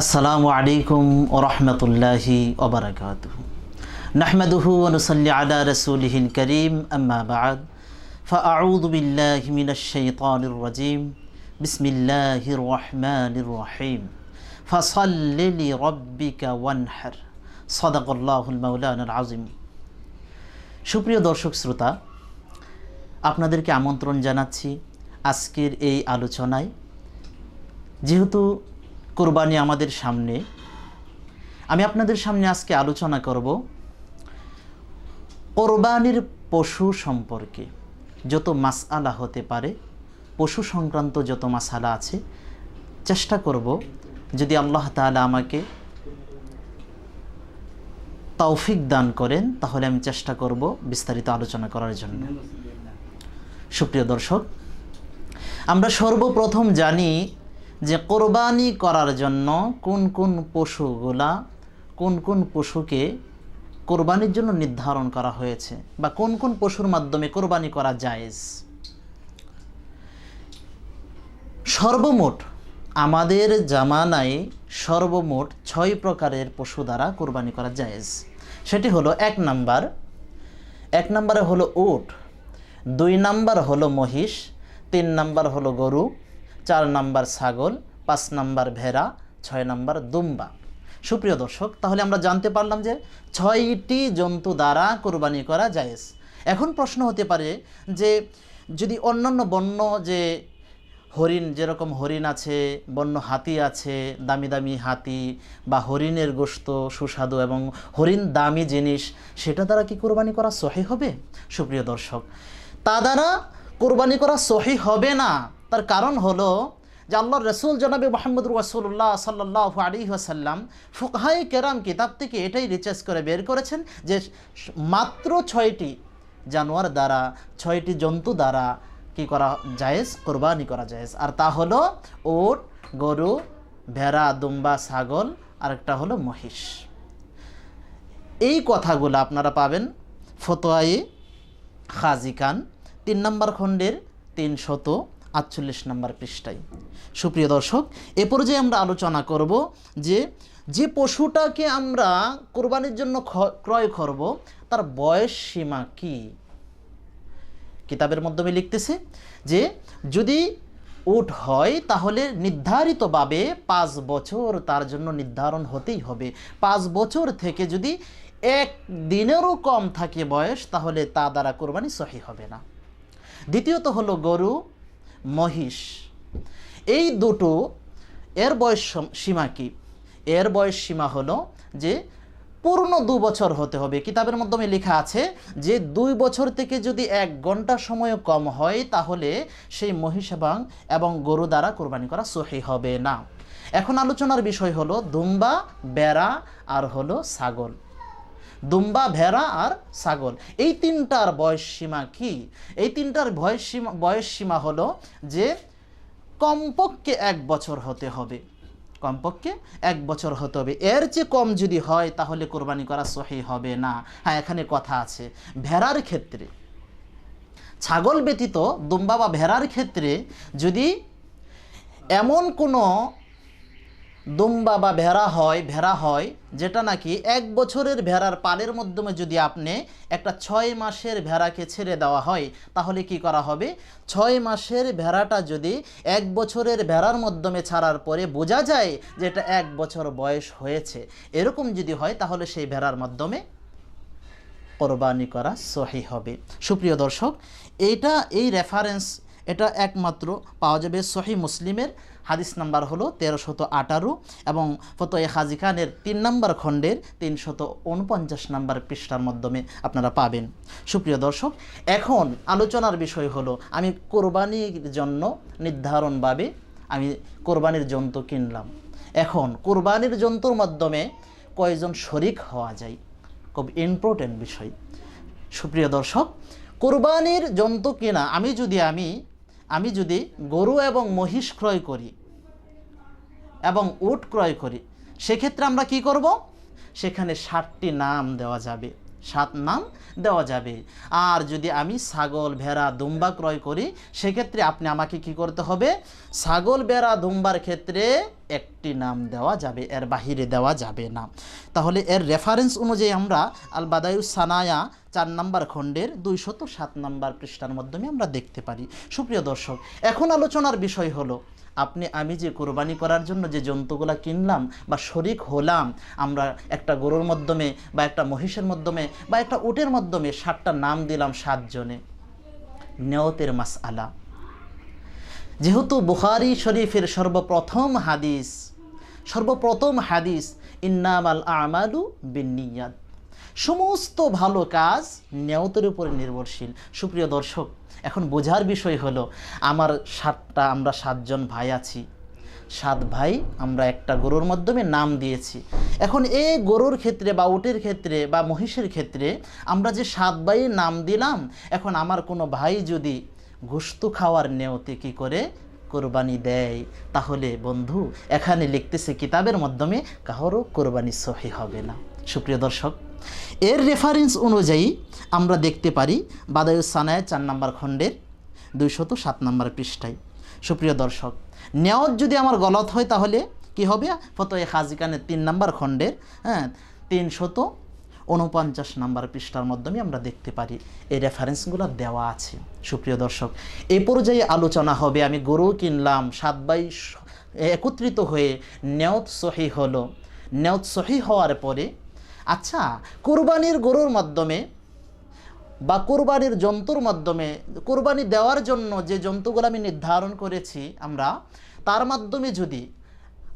আসসালামু আলাইকুম ওরহমতুল্লাহি ওবরাকাত নাহমাদুহু ওনুসল্লি আলা রসুলিহিল করিম আম্মা বাদ فأعوذ بالله من الشيطان الرجيم بسم الله الرحمن الرحيم فصل لربك وانحر صدق الله المولانا العظيم সুপ্রিয় দর্শক শ্রোতা আপনাদেরকে আমন্ত্রণ জানাচ্ছি আজকের এই আলোচনায় যেহেতু কোরবানি আমাদের সামনে। আমি আপনাদের সামনে আজকে আলোচনা করব কোরবানির পশু সম্পর্কে। যত মাসআলা হতে পারে, পশু সংক্রান্ত যত মাসালা আছে, চেষ্টা করব যদি আল্লাহ তাআলা আমাকে তৌফিক দান করেন, তাহলে আমি চেষ্টা করব বিস্তারিত আলোচনা করার জন্য। সুপ্রিয় দর্শক, আমরা সর্বপ্রথম জানি যে কোরবানি করার জন্য কোন কোন পশুগুলা, কোন কোন পশুকে কোরবানির জন্য নির্ধারণ করা হয়েছে বা কোন কোন পশুর মাধ্যমে কোরবানি করা জায়েজ? সর্বমোট আমাদের জামানায় সর্বমোট ছয় প্রকারের পশু দ্বারা কোরবানি করা জায়েজ। সেটি হলো এক নাম্বার, এক নম্বরে হলো উট, দুই নাম্বার হলো মহিষ, তিন নাম্বার হলো গরু চার নাম্বার ছাগল, পাঁচ নাম্বার ভেড়া, ছয় নাম্বার দুম্বা। সুপ্রিয় দর্শক, তাহলে আমরা জানতে পারলাম যে ছয়টি জন্তু দ্বারা কোরবানি করা জায়েজ। এখন প্রশ্ন হতে পারে যে যদি অন্যান্য বন্য যে হরিণ, যেরকম হরিণ আছে, বন্য হাতি আছে, দামি দামি হাতি বা হরিণের গোস্ত সুস্বাদু এবং হরিণ দামি জিনিস, সেটা দ্বারা কি কোরবানি করা সহি হবে? সুপ্রিয় দর্শক, তা দ্বারা কোরবানি করা সহি হবে না। তার কারণ হলো যে আল্লাহ রসুল জনাবি মোহাম্মদ রসুল্লাহ সাল্লাহ আলী আসাল্লাম ফুকহাই কেরাম কিতাব থেকে এটাই রিচার্জ করে বের করেছেন যে মাত্র ছয়টি জানোয়ার দ্বারা, ছয়টি জন্তু দ্বারা কি করা জায়েজ? কোরবানি করা জায়েজ। আর তা হলো ওট গরু, ভেড়া, দুম্বা, ছাগল, আরেকটা হলো মহিষ। এই কথাগুলো আপনারা পাবেন ফতোয়াই খাজিকান তিন নম্বর খণ্ডের তিনশত আটচল্লিশ নম্বর পৃষ্ঠায়। সুপ্রিয় দর্শক, এ পর্যায়ে আমরা আলোচনা করব যে যে পশুটাকে আমরা কোরবানির জন্য ক্রয় করব, তার বয়স সীমা কি? কিতাবের মাধ্যমে লিখতেছে যে, যদি উট হয়, তাহলে নির্ধারিতভাবে পাঁচ বছর তার জন্য নির্ধারণ হতেই হবে। পাঁচ বছর থেকে যদি এক দিনেরও কম থাকে বয়স, তাহলে তা দ্বারা কোরবানি সহি হবে না। দ্বিতীয়ত হলো গরু। মহিষ। এই দুটো, এর বয়স সীমা কি? এর বয়স সীমা হলো যে পূর্ণ দু বছর হতে হবে। কিতাবের মাধ্যমে লেখা আছে যে দুই বছর থেকে যদি এক ঘণ্টা সময় কম হয়, তাহলে সেই মহিষ এবং এবং গরু দ্বারা কোরবানি করা সহি হবে না। এখন আলোচনার বিষয় হলো দুম্বা বেড়া, আর হলো ছাগল। দুম্বা, ভেড়া আর ছাগল। এই তিনটার বয়স সীমা কি? এই তিনটার বয়স সীমা বয়স সীমা হলো যে কমপক্ষে এক বছর হতে হবে। কমপক্ষে এক বছর হতে হবে। এর চেয়ে কম যদি হয়, তাহলে কোরবানি করা সহি হবে না। হ্যাঁ এখানে কথা আছে। ভেড়ার ক্ষেত্রে, ছাগল ব্যতীত দুম্বা বা ভেড়ার ক্ষেত্রে যদি এমন কোনো দুম্বা বা ভেড়া হয় ভেড়া হয়, যেটা নাকি এক বছরের ভেড়ার পালের মাধ্যমে যদি আপনি একটা ছয় মাসের ভেড়াকে ছেড়ে দেওয়া হয়, তাহলে কি করা হবে? ছয় মাসের ভেড়াটা যদি এক বছরের ভেড়ার মাধ্যমে ছাড়ার পরে বোঝা যায় যে এটা এক বছর বয়স হয়েছে, এরকম যদি হয়, তাহলে সেই ভেড়ার মাধ্যমে কোরবানি করা সহি হবে। সুপ্রিয় দর্শক, এইটা, এই রেফারেন্স এটা একমাত্র পাওয়া যাবে সহি মুসলিমের হাদিস নাম্বার হলো তেরোশত আঠারো এবং ফতোয়ে হাজি খানের তিন নম্বর খণ্ডের তিনশত উনপঞ্চাশ নম্বর পৃষ্ঠার মাধ্যমে আপনারা পাবেন। সুপ্রিয় দর্শক, এখন আলোচনার বিষয় হলো, আমি কোরবানির জন্য নির্ধারণভাবে আমি কোরবানির জন্তু কিনলাম। এখন কোরবানির জন্তুর মাধ্যমে কয়জন শরিক হওয়া যায়? খুব ইম্পর্টেন্ট বিষয়। সুপ্রিয় দর্শক, কোরবানির জন্তু কেনা, আমি যদি আমি আমি যদি গরু এবং মহিষ ক্রয় করি এবং উট ক্রয় করি, সেক্ষেত্রে আমরা কি করব? সেখানে ষাটটি নাম দেওয়া যাবে। সাত নাম দেওয়া যাবে। আর যদি আমি ছাগল, ভেড়া, দুম্বা ক্রয় করি, সেক্ষেত্রে আপনি আমাকে কি করতে হবে? ছাগল, ভেড়া, দুম্বার ক্ষেত্রে একটি নাম দেওয়া যাবে, এর বাহিরে দেওয়া যাবে না। তাহলে এর রেফারেন্স অনুযায়ী আমরা আল বাদায়ুস সানায়া চার নাম্বার খণ্ডের দুইশত সাত নাম্বার পৃষ্ঠার মাধ্যমে আমরা দেখতে পারি। সুপ্রিয় দর্শক, এখন আলোচনার বিষয় হলো, আপনি আমি যে কোরবানি করার জন্য যে জন্তুগুলা কিনলাম বা শরিক হলাম, আমরা একটা গরুর মাধ্যমে বা একটা মহিষের মাধ্যমে বা একটা উটের মাধ্যমে সাতটা নাম দিলাম সাতজনে। নেয়তের মাস আলা যেহেতু বুখারি শরীফের সর্বপ্রথম হাদিস সর্বপ্রথম হাদিস, ইন্নামাল আমালু বিনিয়াদ সমস্ত ভালো কাজ নিয়তের উপরে নির্ভরশীল। সুপ্রিয় দর্শক, এখন বোঝার বিষয় হলো, আমার সাতটা, আমরা সাতজন ভাই আছি। সাত ভাই, আমরা একটা গরুর মাধ্যমে নাম দিয়েছি। এখন এই গরুর ক্ষেত্রে বা উটের ক্ষেত্রে বা মহিষের ক্ষেত্রে আমরা যে সাত ভাই নাম দিলাম, এখন আমার কোনো ভাই যদি ঘুস্তু খাওয়ার নেওতে কি করে কোরবানি দেয়? তাহলে বন্ধু, এখানে লিখতেছে কিতাবের মাধ্যমে কারোরও কোরবানি সহি হবে না। সুপ্রিয় দর্শক এর রেফারেন্স অনুযায়ী আমরা দেখতে পারি বাদায়ুস সানায় চার নম্বর খণ্ডের দুইশত সাত নম্বর পৃষ্ঠায়। সুপ্রিয় দর্শক নেওয়াত যদি আমার গলত হয় তাহলে কি হবে? ফতোয়ে খাজিকানের তিন নম্বর খণ্ডের হ্যাঁ তিনশত উনপঞ্চাশ নাম্বার পৃষ্ঠার মাধ্যমে আমরা দেখতে পারি। এই রেফারেন্সগুলো দেওয়া আছে। সুপ্রিয় দর্শক এই পর্যায়ে আলোচনা হবে, আমি গরু কিনলাম, সাত বাই একত্রিত হয়ে নেয়ত সহি হলো। নেয়ত সহি হওয়ার পরে আচ্ছা কোরবানির গরুর মাধ্যমে বা কোরবানির জন্তুর মাধ্যমে, কোরবানি দেওয়ার জন্য যে জন্তুগুলো আমি নির্ধারণ করেছি আমরা, তার মাধ্যমে যদি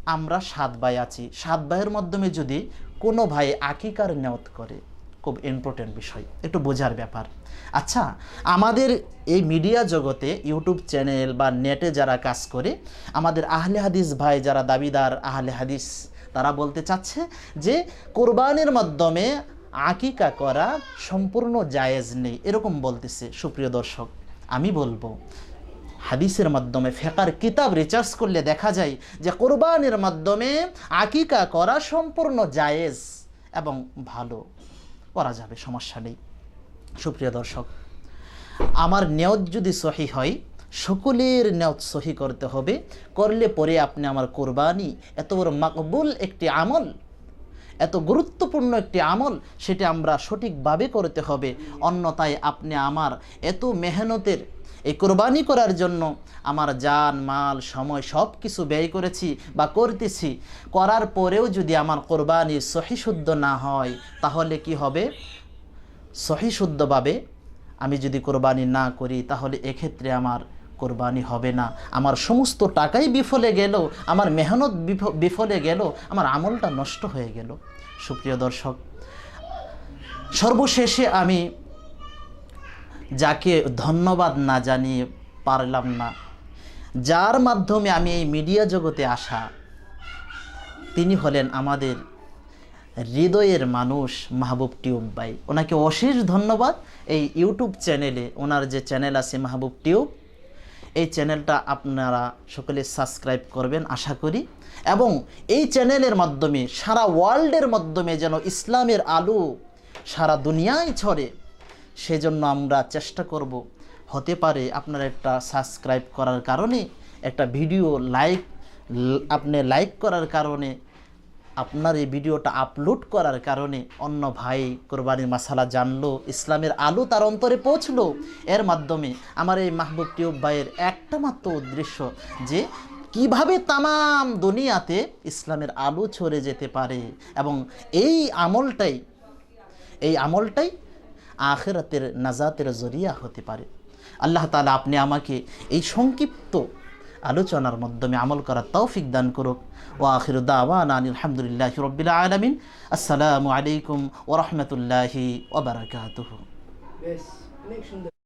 আমরা সাত ভাই আছি, সাত ভাইয়ের মাধ্যমে যদি কোনো ভাই আকিকার নেওত করে, খুব ইম্পর্টেন্ট বিষয়, একটু বোঝার ব্যাপার। আচ্ছা আমাদের এই মিডিয়া জগতে ইউটিউব চ্যানেল বা নেটে যারা কাজ করে, আমাদের আহলে হাদিস ভাই, যারা দাবিদার আহলে হাদিস তারা বলতে চাচ্ছে যে কোরবানির মাধ্যমে আকিকা করা সম্পূর্ণ জায়েজ নেই। এরকম বলতেছে সুপ্রিয় দর্শক, আমি বলব, হাদিসের মাধ্যমে, ফেকার কিতাব রিচার্জ করলে দেখা যায় যে কোরবানির মাধ্যমে আকিকা করা সম্পূর্ণ জায়েজ এবং ভালো। করা যাবে, সমস্যা নেই। সুপ্রিয় দর্শক, আমার নিয়ত যদি সহি হয় সকলের নিয়ত সহি করতে হবে। করলে পরে আপনি আমার কোরবানি। এত বড় মাকবুল একটি আমল, এত গুরুত্বপূর্ণ একটি আমল, সেটা আমরা সঠিকভাবে করতে হবে। অন্যথায় আপনি আমার এত মেহনতের এই কোরবানি করার জন্য আমার জান, মাল, সময় সব কিছু ব্যয় করেছি বা করতেছি। করার পরেও যদি আমার কোরবানি সহিশুদ্ধ না হয়, তাহলে কি হবে? সহিশুদ্ধভাবে আমি যদি কোরবানি না করি, তাহলে এক্ষেত্রে আমার কোরবানি হবে না। আমার সমস্ত টাকাই বিফলে গেল, আমার মেহনত বিফ- বিফলে গেল, আমার আমলটা নষ্ট হয়ে গেল। সুপ্রিয় দর্শক, সর্বশেষে আমি যাকে ধন্যবাদ না জানিয়ে পারলাম না, যার মাধ্যমে আমি এই মিডিয়া জগতে আসা, তিনি হলেন আমাদের হৃদয়ের মানুষ মাহবুব টিউব ভাই। ওনাকে অশেষ ধন্যবাদ এই ইউটিউব চ্যানেলে, ওনার যে চ্যানেল আছে মাহবুব টিউব। এই চ্যানেলটা আপনারা সকলে সাবস্ক্রাইব করবেন, আশা করি। এবং এই চ্যানেলের মাধ্যমে, সারা ওয়ার্ল্ডের মাধ্যমে যেন ইসলামের আলো সারা দুনিয়ায় ছড়ে, সেজন্য আমরা চেষ্টা করব। হতে পারে আপনার একটা সাবস্ক্রাইব করার কারণে, একটা ভিডিও লাইক আপনি লাইক করার কারণে আপনার এই ভিডিওটা আপলোড করার কারণে অন্য ভাই কোরবানির মাসালা জানলো, ইসলামের আলো তার অন্তরে পৌঁছলো। এর মাধ্যমে আমার এই মাহবুব টিউব ভাইয়ের একটা মাত্র উদ্দেশ্য যে কীভাবে তামাম দুনিয়াতে ইসলামের আলো ছড়ে যেতে পারে এবং এই আমলটাই এই আমলটাই আখেরাতের নাজাতের জরিয়া হতে পারে। আল্লাহ তালা আপনি আমাকে এই সংক্ষিপ্ত আলোচনার মাধ্যমে আমল করার তৌফিক দান করুক। ও আখির দাওয়ান আলহামদুলিল্লাহ রবিল আলমিন। আসসালামু আলাইকুম ওরহমতুল্লাহি সুন্দর।